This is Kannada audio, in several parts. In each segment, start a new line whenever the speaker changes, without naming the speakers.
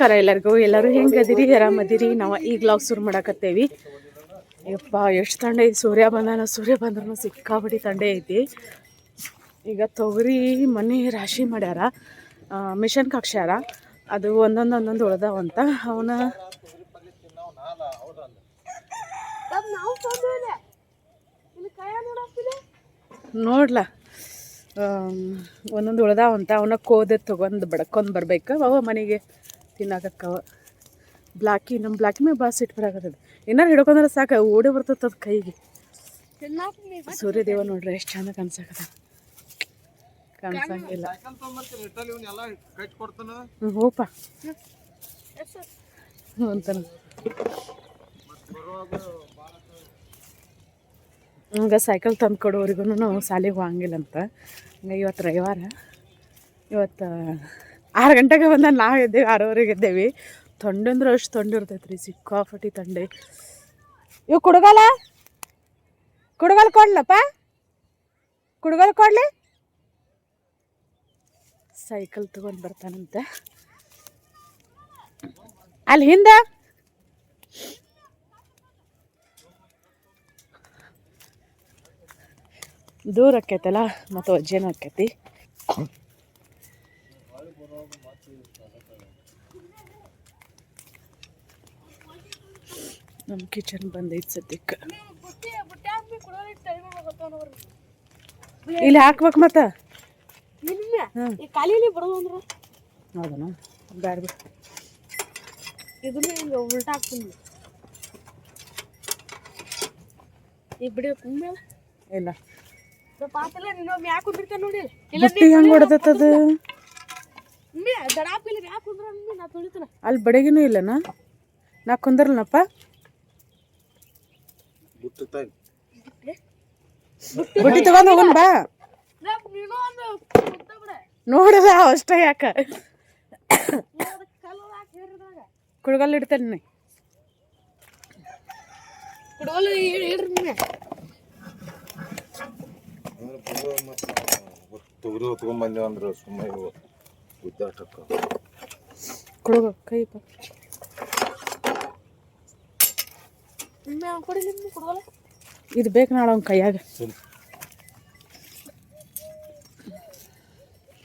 ನಮಸ್ಕಾರ ಎಲ್ಲರಿಗೂ. ಎಲ್ಲರೂ ಹೆಂಗದಿರಿ? ಆರಾಮದಿರಿ? ನಾವು ಈಗ ಲಾಗ್ ಶುರು ಮಾಡಕತ್ತೇವಿ. ಯಪ್ಪ, ಎಷ್ಟು ತಂಡ ಐತಿ? ಸೂರ್ಯ ಬಂದನ, ಸೂರ್ಯ ಬಂದ್ರೂ ಸಿಕ್ಕಾಬಿಡಿ ತಂಡ ಐತಿ. ಈಗ ತೊಗರಿ, ಮನೆ ರಾಶಿ ಮಾಡ್ಯಾರ. ಮಿಷನ್ ಹಾಕ್ಸ್ಯಾರ ಅದು ಒಂದೊಂದು ಒಂದೊಂದು ಉಳ್ದಾವಂತ ಅವನ ನೋಡ್ಲ. ಒಂದೊಂದು ಉಳ್ದಾವಂತ ಅವನ ಕೋದೆ ತೊಗೊಂಡು ಬಡ್ಕೊಂಡು ಬರ್ಬೇಕು. ಅವ ಮನೆಗೆ. ತಿನ್ನಾಕಕ್ಕವ ಬ್ಲಾಕಿ ನಮ್ಮ ಬ್ಲಾಕಿ ಮೇಲೆ ಭಾಳ ಸಿಟ್ಟು ಬರಾಕತ್ತದ. ಏನಾರು ಹಿಡ್ಕೊಂಡ್ರೆ ಸಾಕು, ಓಡಿ ಬರ್ತದ ಅದು ಕೈಗೆ. ಸೂರ್ಯದೇವ ನೋಡ್ರಿ, ಎಷ್ಟು ಚಂದ ಕನ್ಸಾಕತ್ತ ಕನ್ಸಂಗಿಲ್ಲ ಹೋಪ ಅಂತಾನ ಹಂಗೆ ಸೈಕಲ್ ತಂದು ಕೊಡೋರಿಗೂ ಶಾಲೆಗೆ ಹೋಗಂಗಿಲ್ಲ ಅಂತ ಹಂಗೆ ಇವತ್ತು ರವಿವಾರ. ಇವತ್ತು ಆರು ಗಂಟೆಗೆ ಬಂದ ನಾವು ಎದ್ದೇವೆ, ಆರೂವರೆಗೆ ಎದ್ದೇವಿ. ತೊಂಡೆ ಅಷ್ಟು ತೊಂಡೆ ಇರ್ತೈತೆ ರೀ ಸಿಕ್ಕಾಪಟ್ಟಿ ತಂಡೆ. ಇವು ಕುಡ್ಗಲ್ಲ ಕುಡುಗಲ್ ಕೊಡ್ಲಪ್ಪ? ಕುಡುಗಲ್ ಕೊಡ್ಲಿ? ಸೈಕಲ್ ತಗೊಂಡು ಬರ್ತಾನಂತೆ. ಅಲ್ಲಿ ಹಿಂದೆ? ದೂರ ಆಕೈತಲ್ಲ ಮತ್ತು ಅಜ್ಜೇನು ಆಕೈತಿ ನಮ್ಮ ಕಿಚನ್ ಬಂದೈತೆ ಸದ್ಯಕ್ಕೆ. ಇಲ್ಲಿ ಹಾಕ್ಬೇಕು ಮತ್ತೆ.
ಕಾಲಿಲಿ ಬರೋದು ಅಂದ್ರೆ?
ಹೌದನ? ಬ್ಯಾಡ ಬಿಡು.
ಇದನ್ನ ಹಿಂಗೆ ಉಲ್ಟಾ ಹಾಕ್ತೀನಿ. ಈ ಬಿಡಿ ಇಲ್ಲ.
ಇಲ್ಲ
ಪಾತಲ್ಲ ನೀನು ಯಾಕೆ ಕುಂದಿರ್ತಾನೆ ನೋಡಿ?
ಇಲ್ಲ ಹೆಂಗೆ ಹೊಡೆದತ್ತದು ಅಲ್ಲಿ ಬಡಗಿನೂ ಇಲ್ಲನಾ? ನಾ ಕುಂದರ್ಲನಪ್ಪ? ಬುಟ್ಟಿ ತಗೊಂಡು ಹೋಗೋಣ ಬಾ. ನೋಡಲ್ಲ ಅಷ್ಟೇ ಯಾಕ? ಕುಡ್ಗಲ್ ಇಡ್ತೇನೆ
ತೊಗರಿ ಹೊತ್ಕೊಂಡ್ ಬಂದೇವ ಅಂದ್ರೆ ಸುಮ್ಮನೆ ಗುದ್ದಾಟಕ್ಕ
ಕುಡುಗ ಕೈ ಬಾ
ಮಮ್ಮಿ ಅವ್ನು ಕೊಡಿಲಿ ಮಮ್ಮಿ ಕುಡೋಲ್ಲ
ಇದು ಬೇಕು ನಾಳೆ ಅವ್ನ ಕೈಯಾಗ.
ಸರಿ.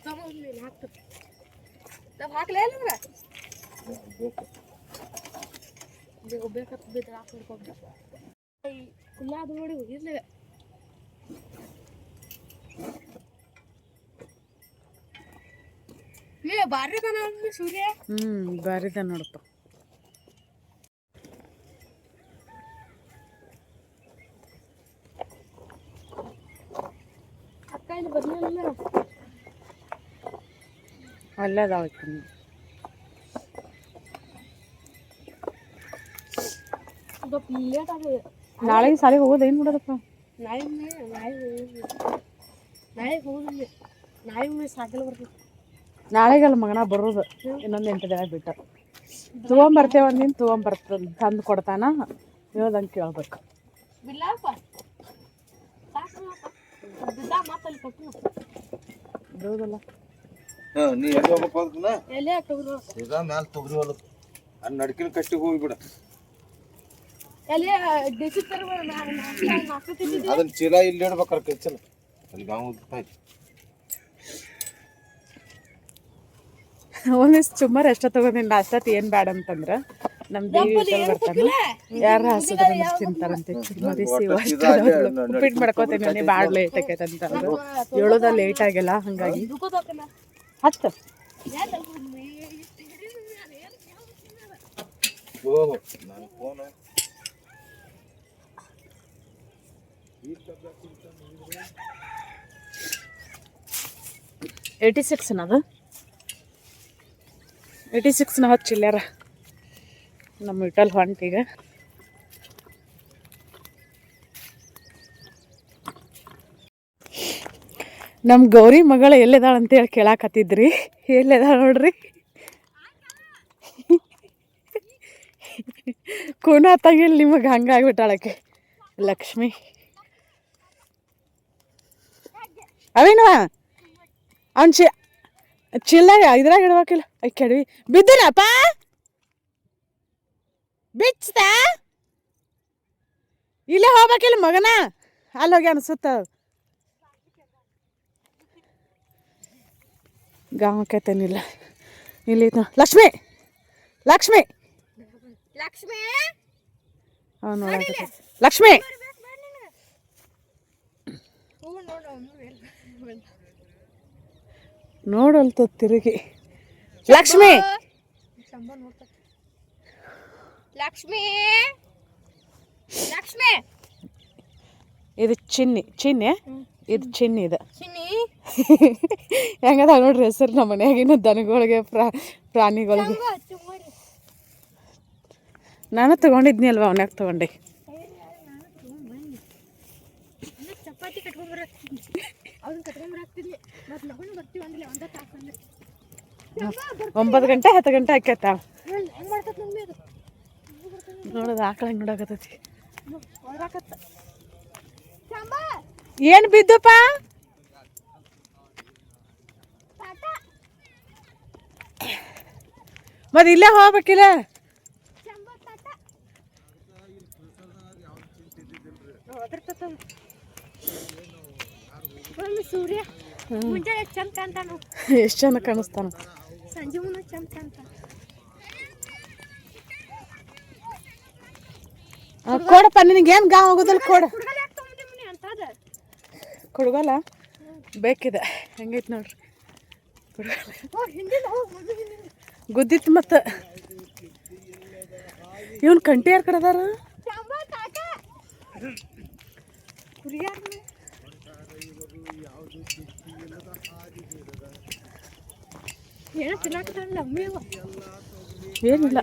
ಹ್ಮ್ ಹಾಕ್ತದೆ ನಾವು ಹಾಕ್ಲೇ ಇಲ್ಲ ನಿಮ್ಗೆ ಬೇಗ ಬೇಕಂತ ಬಿದ್ದು ಹಾಕ್ಬಿಡ್ಕೊಂಡು ಕುಲ್ಲ ಅದು ನೋಡಿ ಇರ್ಲಿ ಏ ಬಾರಿ ಕಣ ಮಮ್ಮಿ ಸೂರ್ಯ
ಹ್ಞೂ ಬಾರಿದ ನೋಡಪ್ಪ
ಅಕ್ಕ ಬರಲಿಲ್ಲ ಸ್ವಲ್ಪ ಲೇಟ್ ಆಗಿದೆ.
ನಾಳೆ ಸಾಲಿಗೆ ಹೋಗೋದು ಏನು ಮಾಡೋದಪ್ಪ?
ನಾಳೆ ನಾಳೆ ನಾಳೆ ಹೋಗಿಲ್ಲ ನಾಳೆ ಸಾಕಲ್ ಬರ್ತದೆ
ನಾಳೆಗಲ್ಲ ಮಗನ ಬರೋದು. ಇನ್ನೊಂದು ಎಂಟು ದಿನ ಬಿಟ್ಟ. ತೊಗೊಂಬರ್ತೇವೆ ಒಂದಿನ ತೊಗೊಂಬರ್ತ ತಂದು ಕೊಡ್ತಾನ. ಹೇಳ್ದಂಗೆ ಕೇಳ್ಬೇಕು.
ಕೊಟ್ಟು
ಹಾ ನೀ ಎಲ್ಲಿ ಹೋಗ್ಬೇಕು ಅದನ್ನ
ಎಲ್ಲೇ ತೊಗೊಂಡು
ಸೀದಾ ಮ್ಯಾಲ ತೊಗರಿ ಹೊಲಕ್. ಅಲ್ಲಿ ನಡ್ಕಿನ ಕಟ್ಟಿಗೆ ಹೋಗ್ಬಿಡ
ಡಿಸಿ ತಿಂದಿದ್ದೆ
ಅದನ್ನ ಚೀಲ ಇಲ್ಲಿ ಇಡ್ಬೇಕಾರ ಕಚ್ಚಲ ಅಲ್ಲಿ ಗಾಂವ್ ಉದ್ತಾಯ್ತು
ಒಂದಿವ್ಸ ಸುಮಾರು ಎಷ್ಟ ತಗೊಂಡಿನಿ ಅಷ್ಟೊತ್ತು ಏನು ಬೇಡ ಅಂತಂದ್ರೆ ನಮ್ಮ ದೇವಿ ಬರ್ತಾನೆ. ಯಾರು ಹಸಿದ್ರೆ ತಿಂತಾರಂತೆ? ಚುರ್ಮರಿಸಿ ಉಪ್ಪಿಟ್ಟು ಮಾಡ್ಕೋತೀನಿ ನೀ ಭಾಳ ಲೇಟ್ ಆಗೈತೆ ಅಂತ ಏಳೋದ ಹೇಳೋದ ಲೇಟ್ ಆಗಿಲ್ಲ ಹಂಗಾಗಿ. ಹತ್ತು.
ಓಹೋ ನನ್ನ ಫೋನ್
ಏಯ್ಟಿ ಸಿಕ್ಸ್ ಅದು ಏಯ್ಟಿ ಸಿಕ್ಸ್ನ ಹತ್ತು ಚಿಲ್ಲರ ನಮ್ಮ ವಿಠಲ್ ಹೊಂಟೀಗ ನಮ್ಮ ಗೌರಿ ಮಗಳ ಎಲ್ಲಿದಾಳ ಅಂತೇಳಿ ಕೇಳಾಕತ್ತಿದ್ರಿ. ಎಲ್ಲಿದಾಳೆ ನೋಡ್ರಿ? ಕೂನ ತಂಗಿಲ್ ನಿಮಗೆ ಹಂಗಾಗ್ಬಿಟ್ಟಾಳಕ್ಕೆ. ಲಕ್ಷ್ಮಿ. ಅವೇನವ? ಅವ್ನು ಚಿ ಚಿಲ್ಲ ಇದ್ರಾಗ ಇಡ್ಬೇಕಿಲ್ಲ. ಕೆಡವಿ. ಬಿದ್ದನಪ್ಪ? ಬಿಚ್ಚದ? ಇಲ್ಲೇ ಹೋಗ್ಬೇಕಿಲ್ಲ ಮಗನ? ಅಲ್ಲಿ ಹೋಗಿ ಅನಿಸುತ್ತ ಗಾಮಕ್ಕೈತೇನಿಲ್ಲ ಇಲ್ಲಿ. ಲಕ್ಷ್ಮಿ! ಲಕ್ಷ್ಮಿ!
ಲಕ್ಷ್ಮಿ!
ಅವ್ನು ಲಕ್ಷ್ಮಿ! ನೋಡಲ್ತ ತಿರುಗಿ. ಲಕ್ಷ್ಮಿ!
ಲಕ್ಷ್ಮಿ? ಲಕ್ಷ್ಮಿ?
ಇದು ಚಿನ್ನಿ ಚಿನ್ನಿ? ಇದು ಚಿನ್ನಿ ಇದು.
ಚಿನ್ನಿ?
ಹೆಂಗದ ನೋಡ್ರಿ ಹೆಸರು ನಮ್ಮ ಮನ್ಯಾಗಿನ ದನಗಳಿಗೆ ಪ್ರಾ ಪ್ರಾಣಿಗಳಿಗೆ. ನಾನು ತಗೊಂಡಿದ್ನಿ ಅಲ್ವಾ ಅವನ್ಯಾಗ ತಗೊಂಡೆ?
ಚಪಾತಿ
ಒಂಬತ್ತು ಗಂಟೆ ಹತ್ತು ಗಂಟೆ ಆಕೈತ
ಹೆಂಗ್ ಮಾಡ್ತದ ನಮ್ಗೆ ಅದು
ನೋಡೋದು ಆಕಳ ನೋಡಕತ್ತೈತಿ. ಏನು ಬಿದ್ದಪ್ಪ?
ತಾತ.
ಮತ್ತೆ ಇಲ್ಲೇ ಹೋಗ್ಬೇಕಿಲ್ಲ
ಸೂರ್ಯ. ಮುಂಜಾನೆ ಚಂದ ಕಾಣ್ತಾನು?
ಎಷ್ಟು ಚಂದ ಕಾಣಿಸ್ತಾನ?
ಸಂಜೆ ಮುನ್ನ ಚಂದ ಕಾಣ್ತಾನ?
ಕೊಡಪ್ಪ ನಿನಗೇನು ಗಾ ಹೋಗುದಿಲ್ಲ ಕೊಡ. ಕೊಡುಗಲ್ಲ? ಬೇಕಿದೆ. ಹೆಂಗೈತೆ ನೋಡ್ರಿ. ಗುದ್ದಿತ್ತು ಮತ್ತು. ಇವನ್ ಕಂಟಿ ಯಾರ ಕಡೆ ಅದಾರ? ಏನಿಲ್ಲ.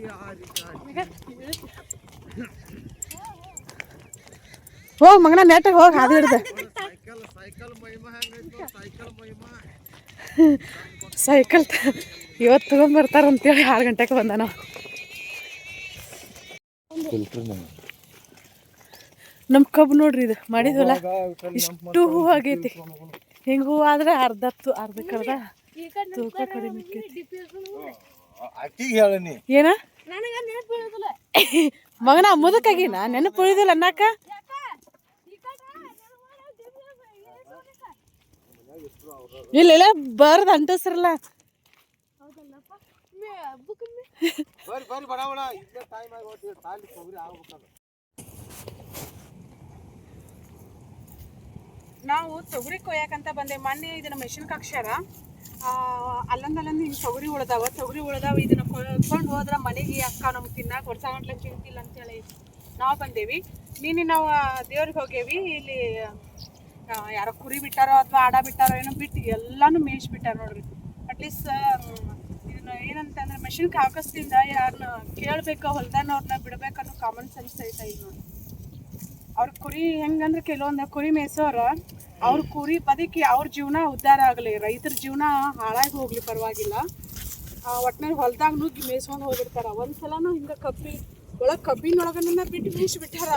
ಹೋಗ್ ಮಗನ ನೆಟ್ಟ ಹೋಗಿ ಹಾದಿ ಹಿಡ್ದ. ಸೈಕಲ್ ಇವತ್ತು ತಗೊಂಡ್ಬರ್ತಾರ ಅಂತೇಳಿ ಆರು ಗಂಟೆಗೆ ಬಂದ ನಾವು.
ಫಿಲ್ಟರ್
ನಮ್ಮ ಕಬ್ಬು ನೋಡ್ರಿ ಇದು ಮಾಡಿದ್ವಲ್ಲ? ಇಷ್ಟು ಹೂ ಆಗೈತಿ. ಹಿಂಗೆ ಹೂವು ಆದ್ರೆ ಅರ್ಧ ಅರ್ಧಕ್ಕೆ ಅರ್ಧ ತೂಕ ಕಡಿಮೆ ಏನ? ಮಗನ ಮುದಕ್ಕಾಗಿನ ನೆನಪು ಉಳಿದಿಲ್ಲ ಅನ್ನಕ್ಕ ಇಲ್ಲ ಇಲ್ಲ ಬರ್ದ ಅಂಟಿಸ್ರಲ್ಲ. ನಾವು ತೊಗರಿ ಕೊಯ್ಯಾಕಂತ ಬಂದೆ. ಮೊನ್ನೆ ಇದನ್ನ ಮೆಷಿನ್ ಕಕ್ಷಾರ ಅಲ್ಲಂದ ಹಿಂಗ್ ತೊಗರಿ ಉಳ್ದಾವ. ತೊಗರಿ ಉಳ್ದಾವ ಇದನ್ನ ಕೊಂಡ್ ಹೋದ್ರ ಮನೆಗೆ ಅಕ್ಕ ನಮ್ಗೆ ತಿನ್ನಾಕ ವರ್ಷ ಗಂಟ್ಲೆ ಚಿಂತಿಲ್ಲ ಅಂತೇಳಿ ನಾವು ಬಂದೇವಿ. ನೀನು ನಾವು ದೇವ್ರಿಗೆ ಹೋಗೇವಿ. ಇಲ್ಲಿ ಯಾರೋ ಕುರಿ ಬಿಟ್ಟಾರೋ ಅಥವಾ ಆಡ ಬಿಟ್ಟಾರೋ ಏನೋ ಬಿಟ್ಟು ಎಲ್ಲಾನು ಮೇಯ್ಸಿ ಬಿಟ್ಟಾರ ನೋಡ್ರಿ ಅಟ್ಲೀಸ್ಟ್ ಇದನ್ನ ಏನಂತಂದ್ರೆ ಮೆಷಿನ್ಗೆ ಹಾಕಿಸ್ದಿಂದ ಯಾರನ್ನ ಕೇಳ್ಬೇಕು ಹೊಲ್ದಾನವ್ರನ್ನ ಬಿಡ್ಬೇಕನ್ನೋ ಕಾಮನ್ ಸೆನ್ಸ್ ಐತೆ ಈಗ ನೋಡಿ ಅವ್ರ ಕುರಿ ಹೆಂಗಂದ್ರೆ ಕೆಲವೊಂದು ಕುರಿ ಮೇಯ್ಸೋರ, ಅವ್ರ ಕುರಿ ಬದುಕಿ ಅವ್ರ ಜೀವನ ಉದ್ಧಾರ ಆಗಲಿ, ರೈತರ ಜೀವನ ಹಾಳಾಗಿ ಹೋಗ್ಲಿ ಪರವಾಗಿಲ್ಲ. ಒಟ್ಟಿನಲ್ಲಿ ಹೊಲ್ದಾಗ ನುಗ್ಗಿ ಮೇಯ್ಸ್ಕೊಂಡು ಹೋಗಿರ್ತಾರ. ಒಂದ್ಸಲನೂ ಹಿಂಗೆ ಕಬ್ಬಿ, ಒಳಗೆ ಕಬ್ಬಿನೊಳಗನ್ನ ಬಿಟ್ಟು ಮೇಯ್ಸಿ ಬಿಟ್ಟಾರ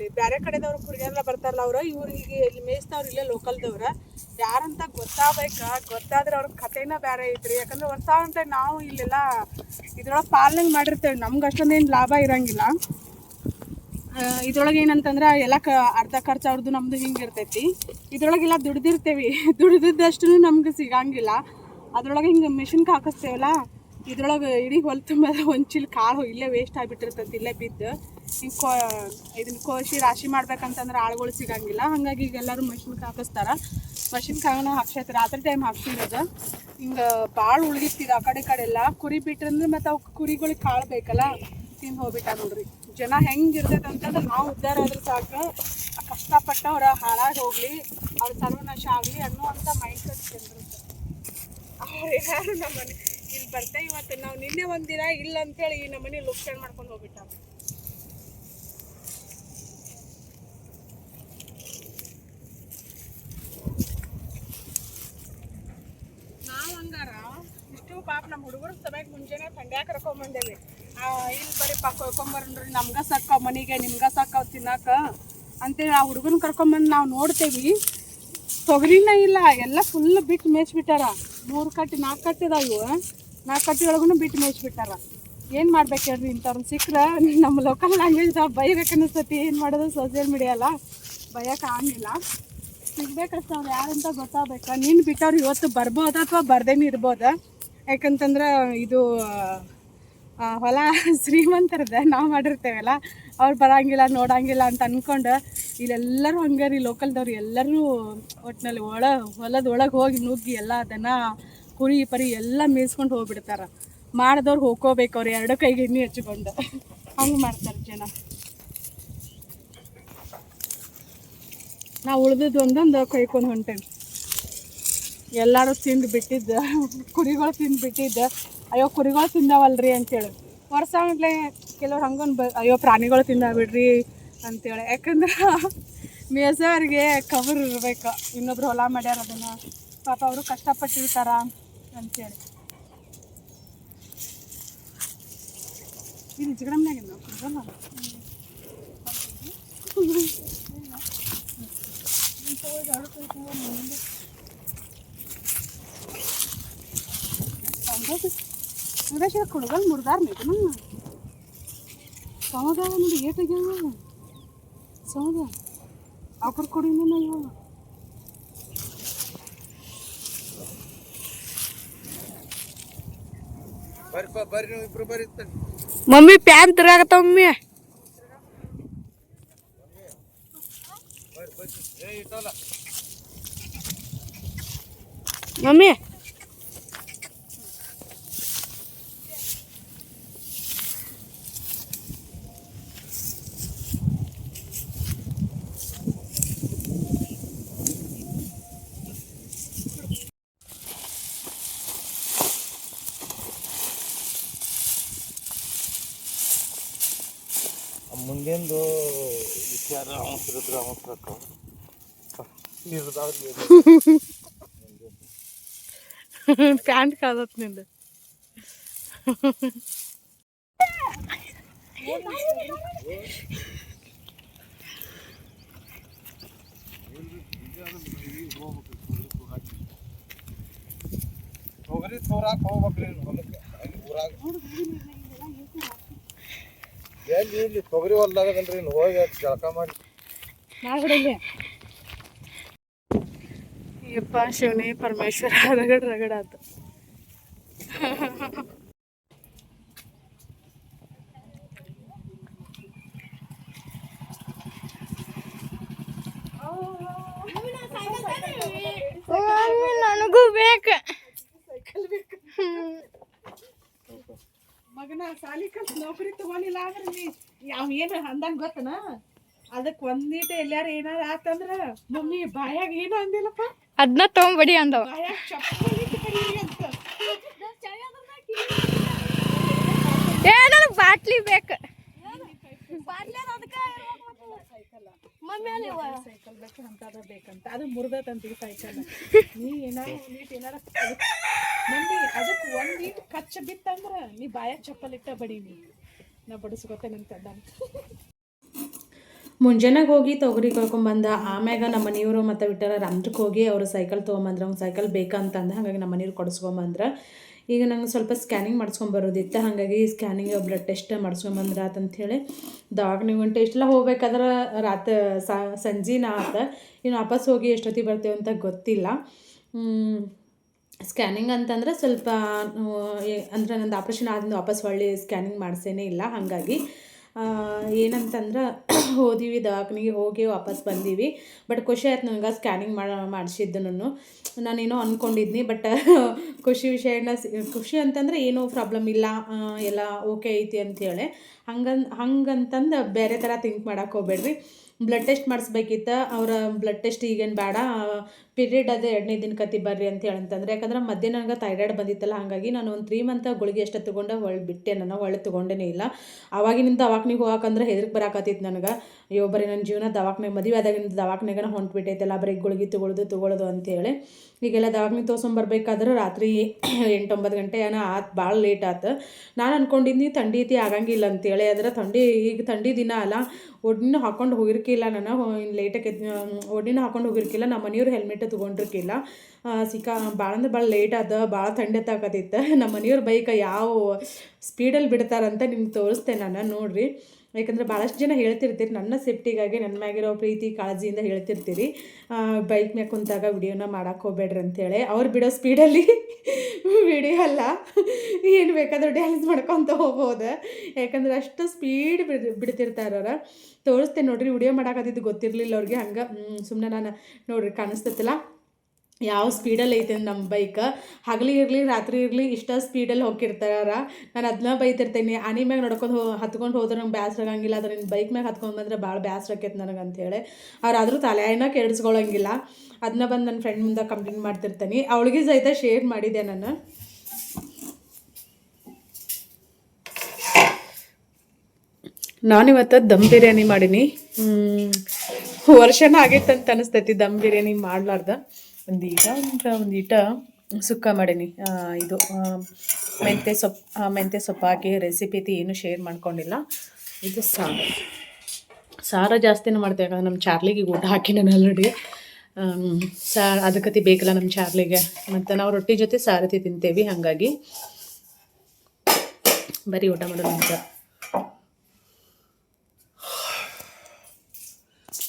ಇಲ್ಲಿ ಬೇರೆ ಕಡೆದವ್ರು ಕುರಿಗೆಲ್ಲ ಬರ್ತಾರಲ್ಲ ಅವ್ರು ಇವ್ರಿಗೆ ಇಲ್ಲಿ ಮೇಯಿಸ್ತಾವ್ರು ಇಲ್ಲೇ ಲೋಕಲ್ದವ್ರ, ಯಾರಂತ ಗೊತ್ತಾಗಬೇಕಾ? ಗೊತ್ತಾದ್ರೆ ಅವ್ರ ಕಥೆನ ಬೇರೆ ಐತ್ರಿ. ಯಾಕಂದ್ರೆ ಹೊಸ ನಾವು ಇಲ್ಲೆಲ್ಲ ಇದ್ರೊಳಗೆ ಪಾಲನೆ ಮಾಡಿರ್ತೇವೆ. ನಮ್ಗೆ ಅಷ್ಟೊಂದೇನು ಲಾಭ ಇರಂಗಿಲ್ಲ. ಇದ್ರೊಳಗೆ ಏನಂತಂದ್ರೆ ಎಲ್ಲ ಕ, ಅರ್ಧ ಖರ್ಚು ಅವ್ರದ್ದು ನಮ್ದು ಹಿಂಗೆ ಇರ್ತೈತಿ. ಇದ್ರೊಳಗೆಲ್ಲ ದುಡ್ದಿರ್ತೇವಿ. ದುಡ್ದಿದ್ದಷ್ಟು ನಮ್ಗೆ ಸಿಗಂಗಿಲ್ಲ. ಅದ್ರೊಳಗೆ ಹಿಂಗೆ ಮಿಷಿನ್ಗೆ ಹಾಕಿಸ್ತೇವಲ್ಲ? ಇದ್ರೊಳಗೆ ಇಡೀ ಹೊಲ್ ತುಂಬ ಒಂದು ಕಾಳು ಇಲ್ಲೇ ವೇಸ್ಟ್ ಆಗಿಬಿಟ್ಟಿರ್ತೈತಿ ಇಲ್ಲೇ ಬಿದ್ದು. ಹಿಂಗೆ ಕೊ ಇದನ್ನ ಕೋಸಿ ರಾಶಿ ಮಾಡ್ಬೇಕಂತಂದ್ರೆ ಆಳುಗಳು ಸಿಗಂಗಿಲ್ಲ. ಹಾಗಾಗಿ ಈಗ ಎಲ್ಲರೂ ಮಷಿನ್ಗೆ ಹಾಕಿಸ್ತಾರೆ. ಮಷಿನ್ ಕಾಗನ ಹಾಕ್ಸೈತೆ ರಾತ್ರಿ ಟೈಮ್ ಹಾಕ್ಸಿರೋದು ಹಿಂಗೆ ಭಾಳ ಉಳ್ದಿತ್ತಿದ ಆ ಕಡೆ ಕಡೆ ಎಲ್ಲ. ಕುರಿ ಬಿಟ್ರಂದ್ರೆ ಮತ್ತು ಅವು ಕುರಿಗಳಿಗೆ ಕಾಳು ಬೇಕಲ್ಲ? ತಿಂದು ಹೋಗ್ಬಿಟ್ಟ ನೋಡ್ರಿ. ಜನ ಹೆಂಗೆ ಇರ್ತೈತೆ ಅಂತಂದ್ರೆ ನಾವು ಉದ್ಧಾರ ಆದ್ರೆ ಸಾಕು. ಆ ಕಷ್ಟಪಟ್ಟವ್ರ ಹಾಳಾಗಿ ಹೋಗ್ಲಿ, ಅವ್ರ ಸರ್ವನಾಶ ಆಗಲಿ ಅನ್ನುವಂಥ ಮೈಂಡ್ ಸೆಟ್ ಜನರು ಅವ್ರು ಯಾರು ನಮ್ಮ ಮನೆ ಇಲ್ಲಿ ಬರ್ತಾ ಇವತ್ತು ನಾವು ನಿನ್ನೆ ಒಂದಿನ ಇಲ್ಲ ಅಂತೇಳಿ ಈ ನಮ್ಮ ಮನೆ ಲುಕ್ಷಣ್ ಮಾಡ್ಕೊಂಡು ಹೋಗ್ಬಿಟ್ಟ ನಾವು ಹಂಗಾರ ಇಷ್ಟು ಪಾಪ ನಮ್ಮ ಹುಡುಗರು ಸಮೇತ ಮುಂಜಾನೆ ತಂಡ್ಯಾಕ ಕರ್ಕೊಂಬಂದೇವಿ. ಇಲ್ಲಿ ಬರೀ ಪಾಪ ಕೊಯ್ಕೊಂಬರ್ರಿ ನಮ್ಗ ಸಾಕಾವ ಮನೆಗೆ ನಿಮ್ಗ ಸಾಕ ತಿನ್ನಾಕ ಅಂತೇಳಿ ಆ ಹುಡುಗನ ಕರ್ಕೊಂಬಂದು ನಾವು ನೋಡ್ತೇವಿ. ತೊಗರಿನ ಇಲ್ಲ, ಎಲ್ಲ ಫುಲ್ ಬಿಟ್ಟು ಮೇಯ್ಸ್ಬಿಟ್ಟಾರ ಮೂರು ಕಟ್ಟಿ, ನಾಲ್ಕು ಕಟ್ಟಿ ಇದಾವ ಇವು ನಾಲ್ಕು ಕಟ್ಟಿ ಒಳಗೂ ಬಿಟ್ಟು ಮೇಯ್ಸ್ಬಿಟ್ಟಾರ. ಏನು ಮಾಡ್ಬೇಕು ಹೇಳ್ರಿ ಇಂಥವ್ರನ್ನ ಸಿಕ್ಕರೆ? ನಮ್ಮ ಲೋಕಲ್ ಲ್ಯಾಂಗ್ವೇಜ್ದಾಗ ಬೈಬೇಕು ಅನ್ನಿಸ್ತತಿ ಏನು ಮಾಡೋದು ಸೋಷಿಯಲ್ ಮೀಡಿಯಾ ಅಲ್ಲ? ಬೈಯಕ್ಕೆ ಆಗಂಗಿಲ್ಲ ಸಿಗ್ಬೇಕಷ್ಟ ಅವ್ರು ಯಾರಂತ ಗೊತ್ತಾಗಬೇಕು? ನೀನು ಬಿಟ್ಟವ್ರು ಇವತ್ತು ಬರ್ಬೋದು ಅಥವಾ ಬರ್ದೇನೆ ಇರ್ಬೋದು? ಯಾಕಂತಂದ್ರೆ ಇದು ಹೊಲ ಶ್ರೀಮಂತರದ, ನಾವು ಮಾಡಿರ್ತೇವಲ್ಲ? ಅವ್ರು ಬರಂಗಿಲ್ಲ, ನೋಡಂಗಿಲ್ಲ ಅಂತ ಅಂದ್ಕೊಂಡು ಇಲ್ಲೆಲ್ಲರೂ ಹಂಗೆ ರೀ ಲೋಕಲ್ದವ್ರು ಎಲ್ಲರೂ ಒಟ್ಟಿನಲ್ಲಿ ಒಳ ಹೊಲದ ಒಳಗೆ ಹೋಗಿ ನುಗ್ಗಿ ಎಲ್ಲ ದನ, ಕುರಿ, ಪರಿ ಎಲ್ಲ ಮೇಯ್ಸ್ಕೊಂಡು ಹೋಗ್ಬಿಡ್ತಾರೆ. ಮಾಡಿದವ್ರು ಹೋಗ್ಕೋಬೇಕು ಅವ್ರು ಎರಡು ಕೈಗೆ ಎಣ್ಣೆ ಹಚ್ಕೊಂಡು. ಹಂಗೆ ಮಾಡ್ತಾರೆ ಜನ. ನಾವು ಉಳ್ದಿದ್ದು ಒಂದೊಂದು ಕೈಕೊಂಡು ಹೊಂಟೇನೆ ಎಲ್ಲರೂ ತಿಂದು ಬಿಟ್ಟಿದ್ದು, ಕುರಿಗಳು ತಿಂದು ಬಿಟ್ಟಿದ್ದ. ಅಯ್ಯೋ, ಕುರಿಗಳು ತಿಂದಾವಲ್ರಿ ಅಂತೇಳಿ. ವರ್ಷ ಕೆಲವ್ರು ಹಂಗೊಂದು ಬ, ಅಯ್ಯೋ, ಪ್ರಾಣಿಗಳು ತಿಂದಾವ ಬಿಡ್ರಿ ಅಂತೇಳಿ ಯಾಕಂದ್ರೆ ಮೇಸೋರಿಗೆ ಕವರ್ ಇರಬೇಕು ಇನ್ನೊಬ್ರು ಹೊಲ ಮಾಡ್ಯಾರ ಅದನ್ನು ಪಾಪ ಅವರು ಕಷ್ಟಪಟ್ಟಿರ್ತಾರ ಅಂತೇಳಿ ಇಲ್ಲಿ ಜಿಗಡಮ್ನಾಗಿನ ಕುಡುಗಲ್ ಮುರ್ದಾರ ನೀನು ಸಮದ ನೋಡಿ ಏಟಾಗ್ಯಾವ ಸಮದ ಕೊಡಿ ಕೊಡಿನ ಇವಾಗ.
ಮಮ್ಮಿ ಪ್ಯಾನ್ ತಿರ್ಗಾಕತ್ತಾವ ಮಮ್ಮಿ. ಮಮ್ಮಿ.
ಮುಂದಿಂದು ವಿಚಾರ ಅವಸರದ್ರ ಅವಸರಕ್ಕ
ಪ್ಯಾಂಟ್ ಕಾದತ್ ನಿಂದು.
ತೊಗರಿ ತೋರಾಕ ಹೋಗ್ಬೇಕ್ರಿ. ಹೊಲಕ್ಕೆ. ಊರಾಗ. ಎಲ್ಲಿ ಇಲ್ಲಿ ತೊಗರಿ ಹೊಲ್ದಾಗದಲ್ರಿ ಇನ್ನು ಹೋಗಿ ಅದ್ ಜಳಕ ಮಾಡಿ.
ಮಾಡ್ಬಿಡಲಿ ಯಪ್ಪ ಶಿವನೇ ಪರಮೇಶ್ವರ ರಗಡ್ ರಗಡ ಆತು.
ನನಗೂ
ಕಲ್ತ್ ನೌಕರಿ ತಗೊಳಿಲ್ಲ ಅಂದ್ರೆ ನೀ ಯಾವ ಏನು ಅಂದಂಗ ಗೊತ್ತನ? ಅದಕ್ಕೆ ಒಂದೀಟ ಎಲ್ಲಾರ ಏನಾರ ಆತಂದ್ರ ಮಮ್ಮಿ ಬಾಯಾಗ ಏನು ಅಂದಿಲ್ಲಪ್ಪ?
ಅದನ್ನ ತಗೊಂಬಡಿ ಅಂದವ.
ಬಾಯಾಗ ಚಪ್ಪಲಿ ಅಂತ.
ಏ ನನಗೆ ಬಾಟ್ಲಿ ಬೇಕು.
ಸೈಕಲ್ ಬೇಕು ಅಂತದ ಬೇಕಂತ. ಅದು ಮುರ್ದತಂತ ಸೈಕಲ್. ನೀ ಏನಾರ ಏನಾರ ಮಮ್ಮಿ, ಅದಕ್ಕೆ ಒಂದೀಟ್ ಕಚ್ಚ ಬಿತ್ತಂದ್ರೆ ನೀ ಬಾಯ ಚಪ್ಪಲ್ ಇಟ್ಟ ಬಡಿ ನೀ. ನಾ ಬಡಿಸ್ಕೊತೇನೆ ಅಂತ ಮುಂಜಾನೆಗೆ ಹೋಗಿ ತೊಗರಿ ಕಳ್ಕೊಂಬಂದ ಆಮ್ಯಾಗ ನಮ್ಮ ಮನೆಯವರು ಮತ್ತು ಬಿಟ್ಟಾರ ರಂದ್ರಕ್ಕೆ ಹೋಗಿ ಅವರು ಸೈಕಲ್ ತೊಗೊಂಬಂದ್ರೆ, ಅವ್ನು ಸೈಕಲ್ ಬೇಕಂತಂದು ಹಾಗಾಗಿ ನಮ್ಮ ಮನೆಯವ್ರು ಕೊಡಿಸ್ಕೊಂಬಂದ್ರೆ ಈಗ ನಂಗೆ ಸ್ವಲ್ಪ ಸ್ಕ್ಯಾನಿಂಗ್ ಮಾಡ್ಸ್ಕೊಂಬರೋದಿತ್ತು ಹಾಗಾಗಿ ಸ್ಕ್ಯಾನಿಂಗ್ ಬ್ಲಡ್ ಟೆಸ್ಟ್ ಮಾಡಿಸ್ಕೊಂಬಂದ್ರೆ ಆತಂಥೇಳಿ ದವಾಖಾನೆ ಟೆಸ್ಟ್ ಇಷ್ಟೆಲ್ಲ ಹೋಗ್ಬೇಕಾದ್ರೆ ರಾತ್ರಿ ಸಂಜೆನ ಆತ. ಇನ್ನು ವಾಪಸ್ ಹೋಗಿ ಎಷ್ಟೊತ್ತಿಗೆ ಬರ್ತೇವೆ ಅಂತ ಗೊತ್ತಿಲ್ಲ. ಸ್ಕ್ಯಾನಿಂಗ್ ಅಂತಂದ್ರೆ ಸ್ವಲ್ಪ ಅಂದರೆ ನಂದು ಆಪ್ರೇಷನ್ ಆದಿಂದ ವಾಪಸ್ ಹೊಳ್ಳಿ ಸ್ಕ್ಯಾನಿಂಗ್ ಮಾಡಿಸೇನೇ ಇಲ್ಲ, ಹಾಗಾಗಿ ಏನಂತಂದ್ರೆ ಹೋದೀವಿ, ದವಾಖಾನಿಗೆ ಹೋಗಿ ವಾಪಸ್ ಬಂದೀವಿ. ಬಟ್ ಖುಷಿ ಆಯ್ತು ನನಗೆ ಸ್ಕ್ಯಾನಿಂಗ್ ಮಾಡಿ ಮಾಡಿಸಿದ್ದು ನಾನು ನಾನೇನೋ ಅಂದ್ಕೊಂಡಿದ್ನಿ ಬಟ್ ಖುಷಿ ವಿಷಯ ಖುಷಿ ಅಂತಂದ್ರೆ ಏನೂ ಪ್ರಾಬ್ಲಮ್ ಇಲ್ಲ ಎಲ್ಲ ಓಕೆ ಐತಿ ಅಂಥೇಳಿ ಹಂಗನ್ ಹಂಗಂತಂದು ಬೇರೆ ಥರ ಥಿಂಕ್ ಮಾಡೋಕ್ಕೆ ಹೋಗ್ಬೇಡ್ರಿ. ಬ್ಲಡ್ ಟೆಸ್ಟ್ ಮಾಡಿಸ್ಬೇಕಿತ್ತು, ಅವರ ಬ್ಲಡ್ ಟೆಸ್ಟ್ ಈಗೇನು ಬೇಡ ಪೀರಿಯಡ್ ಅದೇ ಎರಡನೇ ದಿನಕತಿ ಬರ್ರಿ ಅಂತ ಹೇಳಂತಂದ್ರೆ, ಯಾಕಂದ್ರೆ ಮಧ್ಯೆ ನನಗೆ ಥೈರಾಯ್ಡ್ ಬಂದಿತ್ತಲ್ಲ, ಹಾಗಾಗಿ ನಾನು ಒಂದು ತ್ರೀ ಮಂತ್ ಗುಳಿಗೆ ಎಷ್ಟು ತೊಗೊಂಡು ಹೊಳ್ಳಿ ಬಿಟ್ಟೆ, ನಾನು ಹೊಳ್ಳಿ ತೊಗೊಂಡೇ ಇಲ್ಲ. ಅವಾಗಿನಿಂದ ದವಾಖಾನಿಗೆ ಹೋಗಕಂದ್ರೆ ಹೆದ್ರಿಗೆ ಬರಕತ್ತಿತ್ತು ನನಗೆ. ಅಯ್ಯೋ, ಬರೀ ನನ್ನ ಜೀವನ ದವಾಖಾನೆ ಮದುವೆ ಆದಾಗಿಂದ ದವಾಖಾನೆಗನ ಹೊಂಟ್ಬಿಟ್ಟೈತಲ್ಲ, ಬರೀ ಗುಳಿಗೆ ತೊಗೊಳೋದು ತೊಗೊಳೋದು ಅಂತೇಳಿ. ಈಗೆಲ್ಲ ದವಾಖಾನೆ ತೊಗೊಂಬರ್ಬೇಕಾದ್ರೆ ರಾತ್ರಿ ಎಂಟೊಂಬತ್ತು ಗಂಟೆ ಏನೋ ಆತು ಭಾಳ ಲೇಟ್ ಆತು. ನಾನು ಅನ್ಕೊಂಡಿದ್ನಿ ಥಂಡಿ ಐತಿ, ಆಗಂಗಿಲ್ಲ ಅಂತೇಳಿ. ಆದ್ರೆ ಥಂಡಿ, ಈಗ ಥಂಡಿ ದಿನ ಅಲ್ಲ ಒಡ್ನ ಹಾಕೊಂಡು ಹೋಗಿರ್ಕಿಲ್ಲ ನಾನು. ಇನ್ನು ಲೇಟಾಗಿ ಹಾಕೊಂಡು ಹೋಗಿರ್ಕಿಲ್ಲ ನಮ್ಮ ಮನೆಯವ್ರು ಹೆಲ್ಮೆಟ್ ತೊಗೊಂಡಿರ್ಕಿಲ್ಲ. ಸಿಕ್ಕಾ ಭಾಳ ಅಂದ್ರೆ ಭಾಳ ಲೇಟ್ ಆದ ಭಾಳ ಥಂಡಿ ತಾಕತ್ತಿತ್ತು ನಮ್ಮ ಮನೆಯವ್ರ ಬೈಕ್ ಯಾವ ಸ್ಪೀಡಲ್ಲಿ ಬಿಡ್ತಾರಂತ ನಿಮ್ಗೆ ತೋರಿಸ್ತೆ ನಾನು, ನೋಡಿರಿ. ಯಾಕಂದ್ರೆ ಭಾಳಷ್ಟು ಜನ ಹೇಳ್ತಿರ್ತೀರಿ, ನನ್ನ ಸೇಫ್ಟಿಗಾಗಿ ನನ್ನ ಮ್ಯಾಗಿರೋ ಪ್ರೀತಿ, ಕಾಳಜಿಯಿಂದ ಹೇಳ್ತಿರ್ತೀರಿ. ಬೈಕ್ ಮ್ಯಾಗ ಕುಂತಾಗ ವಿಡಿಯೋನ ಮಾಡೋಕ್ಕೆ ಹೋಗ್ಬೇಡ್ರಿ ಅಂತೇಳಿ. ಅವ್ರು ಬಿಡೋ ಸ್ಪೀಡಲ್ಲಿ ವಿಡಿಯೋ ಅಲ್ಲ, ಏನು ಬೇಕಾದರೂ ಡ್ಯಾನ್ಸ್ ಮಾಡ್ಕೊತ ಹೋಗ್ಬೋದು. ಯಾಕಂದ್ರೆ ಅಷ್ಟು ಸ್ಪೀಡ್ ಬಿಡ್ ಬಿಡ್ತಿರ್ತಾರೆ ಅವ್ರು ತೋರಿಸ್ತೇನೆ ನೋಡ್ರಿ, ವಿಡಿಯೋ ಮಾಡಾಕತ್ತಿದ್ದು ಗೊತ್ತಿರಲಿಲ್ಲ ಅವ್ರಿಗೆ. ಹಂಗೆ ಸುಮ್ಮನೆ ನಾನು ನೋಡ್ರಿ, ಕಾಣಿಸ್ತೈತಿಲ್ಲ? ಯಾವ ಸ್ಪೀಡಲ್ಲಿ ಐತೆ ನಮ್ಮ ಬೈಕ್ ಹಗಲಿ ಇರಲಿ, ರಾತ್ರಿ ಇರಲಿ ಇಷ್ಟ ಸ್ಪೀಡಲ್ಲಿ ಹೋಗಿರ್ತಾರ ನಾನು ಅದನ್ನ ಬೈತಿರ್ತೇನೆ. ಆನಿ ಮ್ಯಾಗ ನಡ್ಕೊಂಡು ಹೋ ಹತ್ಕೊಂಡು ಹೋದ್ರೆ ನಂಗೆ ಬ್ಯಾಸ್ರ ಆಗಂಗಿಲ್ಲ. ಅದ್ರ ನಿನ್ನ ಬೈಕ್ ಮ್ಯಾಗ ಹತ್ಕೊಂಡು ಬಂದರೆ ಭಾಳ ಬ್ಯಾಸ್ರ ಆಕೈತೆ ನನಗೆ ಅಂಥೇಳಿ ಅವ್ರು ಆದರೂ ತಲೆನ ಕೆಡಿಸ್ಕೊಳ್ಳೋಂಗಿಲ್ಲ ಅದನ್ನ ಬಂದು ನನ್ನ ಫ್ರೆಂಡ್ ಮುಂದೆ ಕಂಪ್ಲೇಂಟ್ ಮಾಡ್ತಿರ್ತೀನಿ. ಅವಳಿಗೆ ಸಹಿತ ಶೇರ್ ಮಾಡಿದೆ ನಾನು. ನಾನಿವತ್ತು ದಮ್ ಬಿರಿಯಾನಿ ಮಾಡೀನಿ. ವರ್ಷನ ಆಗೈತೆ ಅಂತ ಅನಿಸ್ತೈತಿ ದಮ್ ಬಿರಿಯಾನಿ ಮಾಡ್ಲಾರ್ದ. ಒಂದು ಈಟ ಒಂದು ಒಂದು ಈಟ ಸುಕ್ಕ ಮಾಡೀನಿ. ಇದು ಮೆಂತೆ ಮೆಂತ್ಯ ಸೊಪ್ಪು ಮೆಂತೆ ಸೊಪ್ಪು ಹಾಕಿ ರೆಸಿಪಿ ಏನು ಶೇರ್ ಮಾಡ್ಕೊಂಡಿಲ್ಲ. ಇದು ಸಾರು. ಸಾರ ಜಾಸ್ತಿನೇ ಮಾಡ್ತೇವೆ, ಯಾಕಂದ್ರೆ ನಮ್ಮ ಚಾರ್ಲಿಗೆ ಊಟ ಹಾಕಿ ನಾನು ಆಲ್ರೆಡಿ ಸಾ ಅದಕ್ಕತಿ ಬೇಕಲ್ಲ ನಮ್ಮ ಚಾರ್ಲಿಗೆ. ಮತ್ತು ನಾವು ರೊಟ್ಟಿ ಜೊತೆ ಸಾರತಿ ತಿಂತೇವೆ, ಹಾಗಾಗಿ ಬರೀ ಊಟ ಮಾಡೋದು ಅಂತ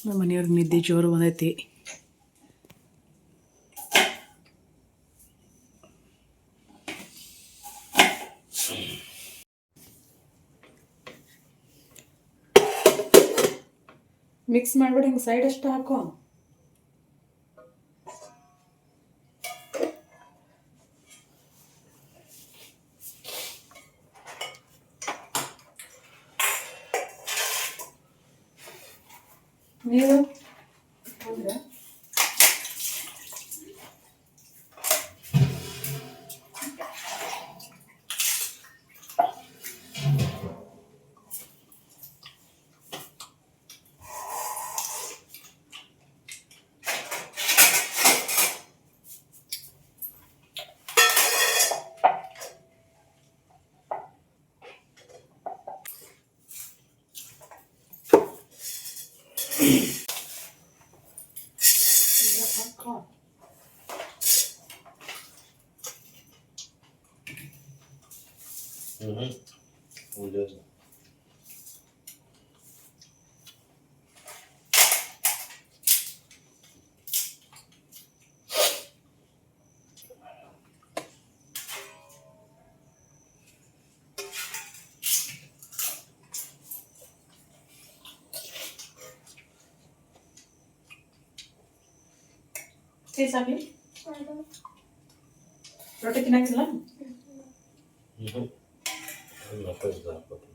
ನಮ್ಮ ಮನೆಯವ್ರಿಗೆ ನಿದ್ದೆ ಜೋರು ಬಂದೈತಿ. ಮಿಕ್ಸ್ ಮಾಡ್ಬಿಟ್ಟು ಹಿಂಗೆ ಸೈಡ್ ಅಷ್ಟು ಹಾಕೋ. ನೀವು? ಸಾಕಿ ರೊಟ್ಟಿ ತಿನ್ನಂಗಿಲ್ಲ
ಹ್ಞೂ ಮತ್ತೆ ಇದು ಹಾಕ್ಬೇಕು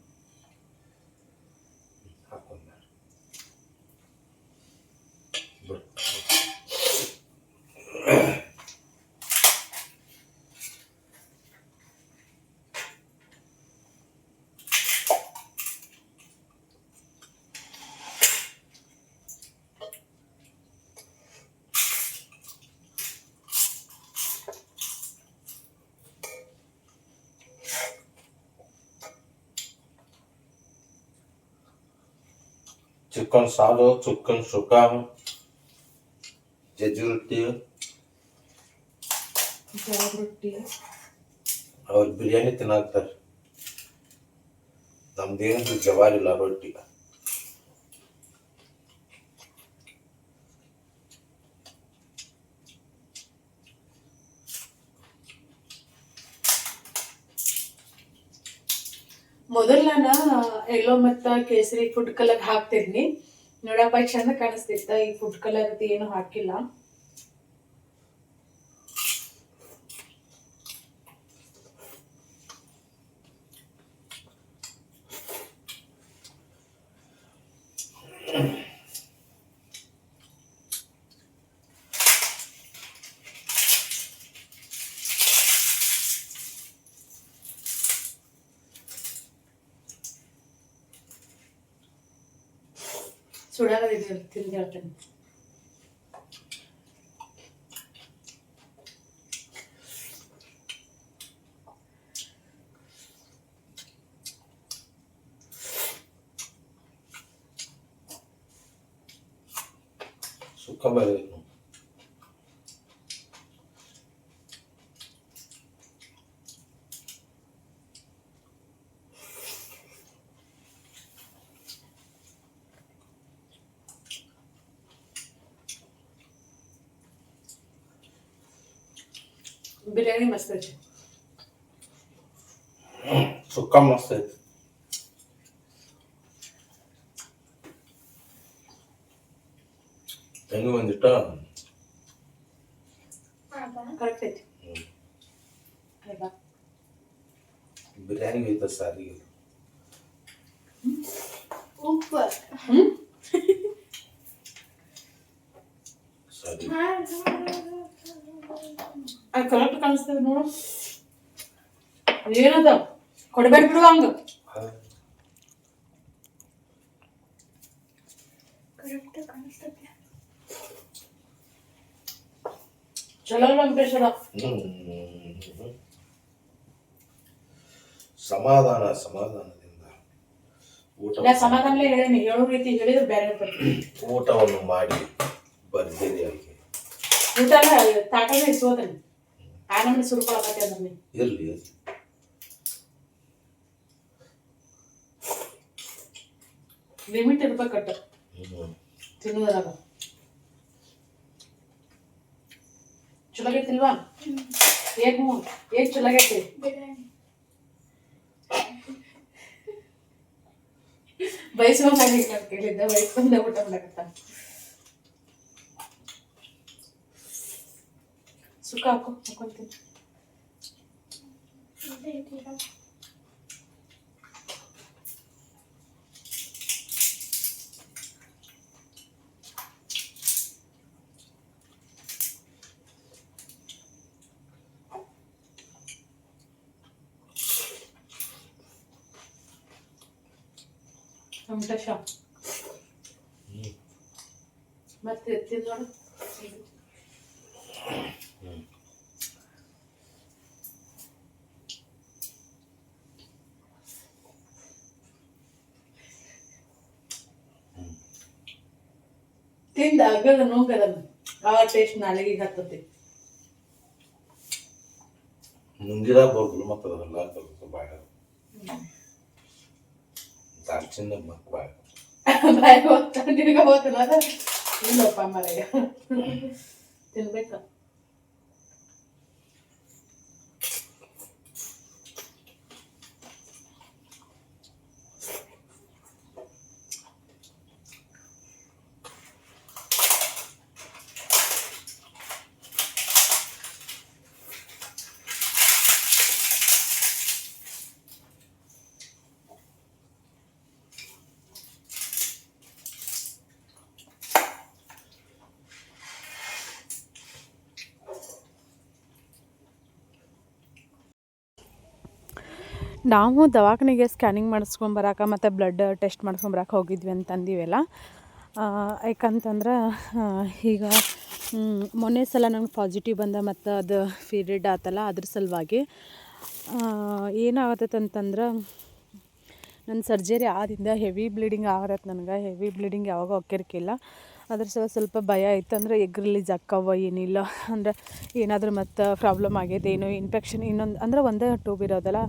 ಹಾಕೊಂಡ ಬಿಡು ಚಿಕನ್ ಸಾಲು ಚಿಕನ್ ಸುಕ್ಕ ಜಜ್ಜಿ ರೊಟ್ಟಿ
ಜೋಳದ ರೊಟ್ಟಿ
ಅವ್ರು ಬಿರಿಯಾನಿ ತಿನ್ನಾಕ್ತಾರೆ ನಮ್ದೇನು ಜವಾರಿಲ್ಲ ರೊಟ್ಟಿ
ಮೊದಲು ನಾನು ಎಲ್ಲೋ ಮತ್ತು ಕೇಸರಿ ಫುಡ್ ಕಲರ್ ಹಾಕ್ತಿರ್ನಿ ನೋಡಪ್ಪ ಚಂದ ಕಾಣಿಸ್ತಿತ್ತ ಈ ಫುಡ್ ಕಲರ್ ಏನು ಹಾಕಿಲ್ಲ. ചൂടാകാതെ
തിരിഞ്ഞാൽ തന്നെ
ಬಿರಿಯಾನಿ ಮಸ್ತ್ ಐತಿ
ಸುಕ್ಕ ಮಸ್ತ್ ಐತಿ ಹೆಂಗ ಒಂದಿಟ್ಟ
ಕರೆಕ್ಟ್ ಐತಿ ಆಯ್ತಾ
ಬಿರಿಯಾನಿ ಐತ ಸಾರಿಗೆ
ಉಪ್ಪು
ಸರಿ
ಅದು ಕರೆಕ್ಟ್ ಕಾಣಿಸ್ತದೆ ನೋಡು ಏನದ? ಕೊಡಬೇಡ ಬಿಡು ಹಂಗ. ಚಲೋ ವೆಂಕಟೇಶ್ವರ.
ಸಮಾಧಾನ ಸಮಾಧಾನದಿಂದ ಊಟ
ನಾ ಸಮಾಧಾನಲೇ ಹೇಳೀನಿ. ಹೇಳೋ ರೀತಿ ಹೇಳಿದ್ರೆ ಬೇರೆ
ಊಟವನ್ನು ಮಾಡಿ ಬಂದಿದೆ
ಊಟ ಎಲ್ಲ ತಾಟನೇ ಇಸ್ಕೋತೀನಿ. ಆ ನಮ್ಗೆ ಸುರ್ಕೊಳಕತ್ತೆ ಅಂದ್ರೆ ನೀ
ಇರ್ಲಿ.
ಲಿಮಿಟ್ ಇರ್ಬೇಕಟ್ಟ
ಕಟ್ಟ.
ತಿನ್ನೋದ್ರಾಗ. ಚಲೋ ಆಗೈತಿಲ್ವಾ ಏನ್ ಹ್ಞೂ ಏನ್ ಚಲೋ ಆಗೈತಿ
ಬಿರಿಯಾನಿ
ಬಯಸ್ಕೊಂಡಾಗ ಕೇಳಿದ್ದೆ ಬಯಸ್ಕೊಂಡೆ ಊಟ ಮಾಡಕತ್ತ? ಸುಖ ಹಾಕೋ ಹಾಕೊಂತೀನಿ. ವೆಂಕಟೇಶ ಮತ್ತೆ ತಿನ್ನೋಡು ತಿಂದ ಅಗದ ನೋಗದ ಆ ಟೇಸ್ಟ್ ನಾಳೆಗೆ ಹತ್ತತಿ
ನುಂಗಿದಾಗ ಬರ್ಬೋದು ಮತ್ತು ಅದೆಲ್ಲ ಸ್ವಲ್ಪ ಬಾಯ ದಾಲ್ಚಿನ್ನ ಮತ್ತು ಬಾಯ್
ಬಾಯಿ ಇಲ್ಲಪ್ಪ ಮರೆಯ ತಿನ್ಬೇಕ. ನಾವು ದವಾಖಾನೆಗೆ ಸ್ಕ್ಯಾನಿಂಗ್ ಮಾಡಿಸ್ಕೊಂಬರಾಕ ಮತ್ತು ಬ್ಲಡ್ ಟೆಸ್ಟ್ ಮಾಡಿಸ್ಕೊಂಬರಾಕ ಹೋಗಿದ್ವಿ ಅಂತ ಅಂದಿವಲ್ಲ ಯಾಕಂತಂದ್ರೆ ಈಗ ಮೊನ್ನೆ ಸಲ ನಂಗೆ ಪಾಸಿಟಿವ್ ಬಂದ ಮತ್ತು ಅದು ಪೀರಿಯಡ್ ಆತಲ್ಲ, ಅದ್ರ ಸಲುವಾಗಿ ಏನಾಗತ್ತೈತೆ ಅಂತಂದ್ರೆ ನನ್ನ ಸರ್ಜರಿ ಆದಿಂದ ಹೆವಿ ಬ್ಲೀಡಿಂಗ್ ಆಗತ್ತೆ ನನಗೆ. ಹೆವಿ ಬ್ಲೀಡಿಂಗ್ ಯಾವಾಗ ಹೋಗ್ತಿರ್ಕಿಲ್ಲ. ಅದ್ರ ಸಲ ಸ್ವಲ್ಪ ಭಯ ಇತ್ತು ಅಂದರೆ ಎಗ್ ರಿಲೀಸ್ ಆಕ್ಕವ ಏನಿಲ್ಲ ಅಂದ್ರೆ ಏನಾದರೂ ಮತ್ತು ಪ್ರಾಬ್ಲಮ್ ಆಗೈತೆ ಏನು ಇನ್ಫೆಕ್ಷನ್ ಇನ್ನೊಂದು ಅಂದ್ರೆ ಒಂದೇ ಟ್ಯೂಬ್ ಇರೋದಲ್ಲ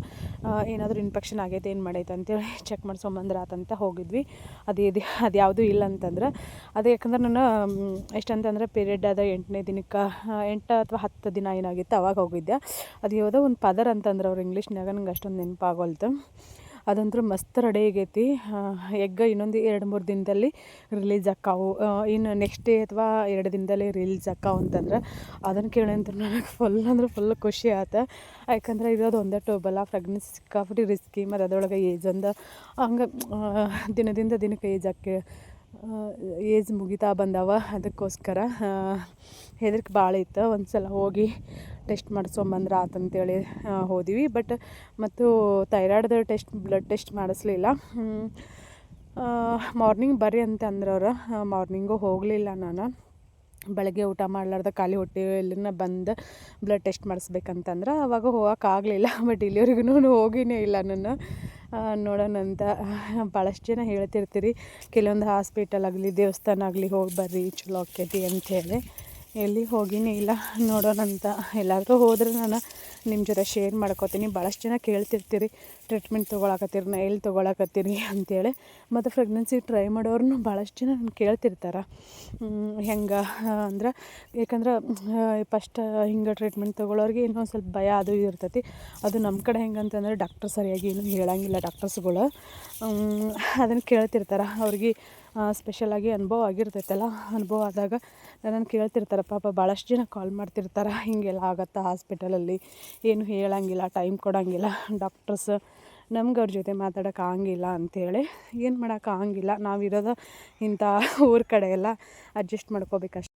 ಏನಾದರೂ ಇನ್ಫೆಕ್ಷನ್ ಆಗೈತೆ ಏನು ಮಾಡೈತೆ ಅಂತೇಳಿ ಚೆಕ್ ಮಾಡ್ಸೊಂಬಂದ್ರೆ ಆತಂತ ಹೋಗಿದ್ವಿ. ಅದು ಇದು, ಅದು ಯಾವುದೂ ಇಲ್ಲ ಅಂತಂದ್ರೆ, ಅದು ಯಾಕಂದ್ರೆ ನಾನು ಎಷ್ಟಂತಂದ್ರೆ ಪೀರಿಯಡ್ ಆದ ಎಂಟನೇ ದಿನಕ್ಕೆ ಎಂಟು ಅಥವಾ ಹತ್ತು ದಿನ ಏನಾಗಿತ್ತು ಅವಾಗ ಹೋಗಿದ್ದೆ. ಅದು ಯಾವುದೋ ಒಂದು ಪದರ್ ಅಂತಂದ್ರೆ ಅವ್ರು ಇಂಗ್ಲೀಷ್ನಾಗ ನಂಗೆ ಅಷ್ಟೊಂದು ನೆನಪಾಗೋಲ್ತು ಅದಂತೂ ಮಸ್ತ್ ರೆಡಿ ಆಗೈತಿ. ಎಗ್ ಇನ್ನೊಂದು ಎರಡು ಮೂರು ದಿನದಲ್ಲಿ ರಿಲೀಸ್ ಆಕ್ಕಾವು ಇನ್ನು ನೆಕ್ಸ್ಟ್ ಡೇ ಅಥವಾ ಎರಡು ದಿನದಲ್ಲಿ ರಿಲೀಸ್ ಆಕ್ಕಾವು ಅಂತಂದ್ರೆ ಅದನ್ನು ಕೇಳಿ ಅಂತ ನನಗೆ ಫುಲ್ ಅಂದ್ರೆ ಫುಲ್ ಖುಷಿ ಆತ. ಯಾಕಂದ್ರೆ ಇರೋದು ಒಂದೇ ಟೋಬಲ್ಲ ಪ್ರೆಗ್ನೆನ್ಸಿ ಸಿಕ್ಕಾಪಟ್ಟಿ ರಿಸ್ಕಿ ಮತ್ತು ಅದರೊಳಗೆ ಏಜ್ ಒಂದು, ಹಂಗೆ ದಿನದಿಂದ ದಿನಕ್ಕೆ ಏಜ್ ಹಾಕಿ ಏಜ್ ಮುಗಿತಾ ಬಂದವ. ಅದಕ್ಕೋಸ್ಕರ ಹೆದರಿಕೆ ಭಾಳ ಇತ್ತು. ಒಂದು ಸಲ ಹೋಗಿ ಟೆಸ್ಟ್ ಮಾಡಿಸ್ಕೊಂಬಂದ್ರೆ ಆತಂತೇಳಿ ಹೋದಿವಿ ಹೋದ್ವಿ. ಬಟ್ ಮತ್ತು ಥೈರಾಯ್ಡ್ದು ಟೆಸ್ಟ್ ಬ್ಲಡ್ ಟೆಸ್ಟ್ ಮಾಡಿಸ್ಲಿಲ್ಲ. ಮಾರ್ನಿಂಗ್ ಬರ್ರಿ ಅಂತ ಅಂದ್ರವ್ರು ಮಾರ್ನಿಂಗು ಹೋಗಲಿಲ್ಲ ನಾನು. ಬೆಳಗ್ಗೆ ಊಟ ಮಾಡಲಾರ್ದ ಖಾಲಿ ಹೊಟ್ಟೆಯಲ್ಲಿನ ಬಂದು ಬ್ಲಡ್ ಟೆಸ್ಟ್ ಮಾಡಿಸ್ಬೇಕಂತಂದ್ರೆ ಅವಾಗ ಹೋಗೋಕ್ಕಾಗಲಿಲ್ಲ ಬಟ್ ಇಲ್ಲಿವರೆಗೂ ಹೋಗಿನೇ ಇಲ್ಲ ನಾನು. ನೋಡೋಣ ಅಂತ. ಭಾಳಷ್ಟು ಜನ ಹೇಳ್ತಿರ್ತೀರಿ, ಕೆಲವೊಂದು ಹಾಸ್ಪಿಟಲ್ ಆಗಲಿ, ದೇವಸ್ಥಾನ ಆಗಲಿ ಹೋಗಿ ಬರ್ರಿ, ಚಲೋ ಆಕೈತಿ ಅಂಥೇಳಿ ಎಲ್ಲಿ ಹೋಗಿನೇ ಇಲ್ಲ ನೋಡೋಣ ಅಂತ. ಎಲ್ಲಾದರೂ ಹೋದರೆ ನಾನು ನಿಮ್ಮ ಜೊತೆ ಶೇರ್ ಮಾಡ್ಕೋತೀನಿ. ಭಾಳಷ್ಟು ಜನ ಕೇಳ್ತಿರ್ತೀರಿ ಟ್ರೀಟ್ಮೆಂಟ್ ತೊಗೊಳಕತ್ತೀರಿ, ನಾ ಎಲ್ಲಿ ತೊಗೊಳಕತ್ತೀರಿ ಅಂತೇಳಿ. ಮತ್ತು ಪ್ರೆಗ್ನೆನ್ಸಿ ಟ್ರೈ ಮಾಡೋರು ಭಾಳಷ್ಟು ಜನ ನಾನು ಕೇಳ್ತಿರ್ತಾರೆ. ಹೆಂಗೆ ಅಂದ್ರೆ ಯಾಕಂದ್ರೆ ಫಸ್ಟ್ ಹಿಂಗೆ ಟ್ರೀಟ್ಮೆಂಟ್ ತೊಗೊಳೋರಿಗೆ ಇನ್ನೊಂದು ಸ್ವಲ್ಪ ಭಯ ಅದು ಇರ್ತೈತಿ. ಅದು ನಮ್ಮ ಕಡೆ ಹೆಂಗಂತಂದ್ರೆ ಡಾಕ್ಟರ್ ಸರಿಯಾಗಿ ಏನು ಹೇಳಂಗಿಲ್ಲ ಡಾಕ್ಟರ್ಸ್ಗಳು ಅದನ್ನು ಕೇಳ್ತಿರ್ತಾರೆ. ಅವ್ರಿಗೆ ಸ್ಪೆಷಲಾಗಿ ಅನುಭವ ಆಗಿರ್ತೈತಲ್ಲ? ಅನುಭವ ಆದಾಗ ನನ್ನನ್ನು ಕೇಳ್ತಿರ್ತಾರೆ, ಪಾಪ ಭಾಳಷ್ಟು ಜನ ಕಾಲ್ ಮಾಡ್ತಿರ್ತಾರೆ, ಹೀಗೆಲ್ಲ ಆಗತ್ತಾ ಹಾಸ್ಪಿಟಲಲ್ಲಿ ಏನು ಹೇಳಂಗಿಲ್ಲ ಟೈಮ್ ಕೊಡೋಂಗಿಲ್ಲ ಡಾಕ್ಟರ್ಸ್ ನಮ್ಗೆ ಅವ್ರ ಜೊತೆ ಮಾತಾಡೋಕೆ ಆಗಂಗಿಲ್ಲ ಅಂಥೇಳಿ ಏನು ಮಾಡೋಕೆ ಆಗಂಗಿಲ್ಲ. ನಾವಿರೋದು ಇಂಥ ಊರ ಕಡೆ ಎಲ್ಲ ಅಡ್ಜಸ್ಟ್ ಮಾಡ್ಕೋಬೇಕಷ್ಟೆ.